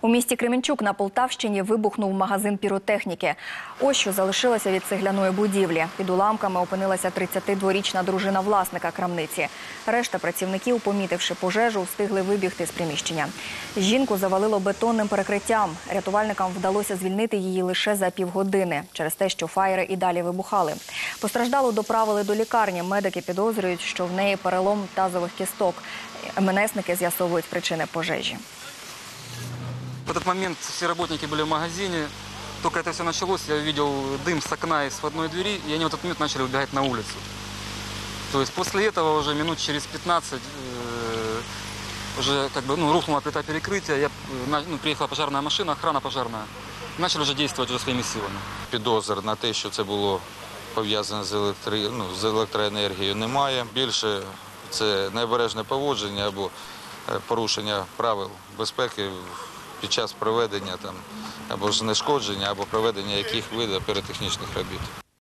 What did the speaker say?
У місті Кременчук на Полтавщині вибухнув магазин піротехніки. Ось що залишилося від цегляної будівлі. Під уламками опинилася 32-річна дружина власника крамниці. Решта працівників, помітивши пожежу, встигли вибігти з приміщення. Жінку завалило бетонним перекриттям. Рятувальникам вдалося звільнити її лише за півгодини через те, що фаєри і далі вибухали. Постраждалу доправили до лікарні. Медики підозрюють, що в неї перелом тазових кісток. МНСники з'ясовують причини пожежі. В этот момент все работники были в магазине. Только это все началось, я увидел дым с окна и с входной двери, и они в этот момент начали убегать на улицу. То есть после этого уже минут через 15 э, уже как бы, ну, рухнула плита перекрытия, я, э, на- ну, приехала пожарная машина, охрана пожарная. Начали уже действовать уже своими силами. Підозр на те, що це було пов'язане з, електри... ну, з електроенергією, немає. Більше це необережне поводження або е, порушення правил безпеки під час проведення там або знешкодження, або проведення яких видів піротехнічних робіт.